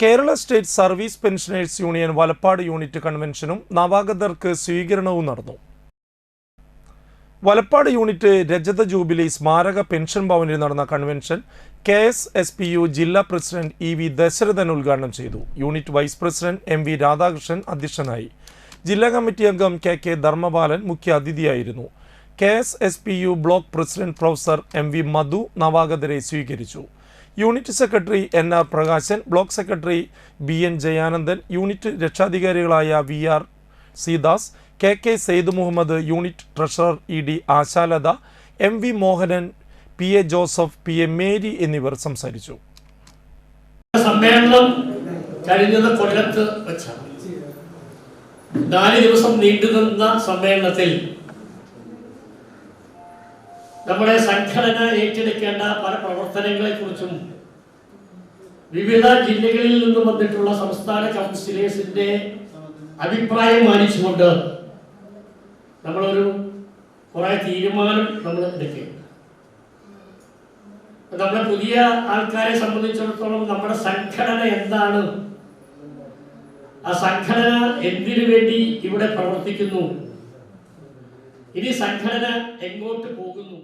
Kerala state service pensioners union Valappad unit കൺവെൻഷനും നവാഗതർക്ക് സ്വീകരണവും നടന്നു. വലപ്പാട് യൂണിറ്റ് രജത ജൂബിലി സ്മാരക പെൻഷൻ ഭവനിൽ നടന്ന convention K S S P U ജില്ലാ പ്രസിഡന്റ് ഇ വി ദശരഥൻ ഉദ്ഘാടനം ചെയ്തു. Unit vice president M V Radhakrishnan അധ്യക്ഷനായി. ജില്ലാ കമ്മിറ്റി അംഗം കെ കെ ധർമ്മപാലൻ മുഖ്യ അതിഥിയായിരുന്നു. K S S P U block president professor M V Madhu നവാഗതരെ സ്വീകരിച്ചു. Unit secretary N R Prakashan block secretary B N Jayanandan unit രക്ഷാധികാരികളായ V R Seedas K K Sayed Muhammad unit treasurer E D Ashalatha M V Mohanan P A Joseph P A Mary എന്നിവർ സംസാരിച്ചു. കഴിഞ്ഞത് കൊല്ലത്ത് വെച്ചാണ്. നാല് ദിവസം നീണ്ടുനിന്ന സമ്മേളനത്തിൽ നമ്മുടെ സംഘടന ഏറ്റെടുക്കേണ്ട പല പ്രവർത്തനങ്ങളെ കുറിച്ചും വിവിധ ജില്ലകളിൽ നിന്നും വന്നിട്ടുള്ള സംസ്ഥാന കൗൺസിലേഴ്സിന്റെ അഭിപ്രായം മാനിച്ചുകൊണ്ട് നമ്മളൊരു കുറെ തീരുമാനം നമ്മൾ എടുക്കുകയുണ്ട് നമ്മുടെ പുതിയ ആൾക്കാരെ സംബന്ധിച്ചിടത്തോളം നമ്മുടെ സംഘടന എന്താണ്? ആ സംഘടന എന്തിനു വേണ്ടി ഇവിടെ പ്രവർത്തിക്കുന്നു? ഇനി സംഘടന എങ്ങോട്ട് പോകുന്നു?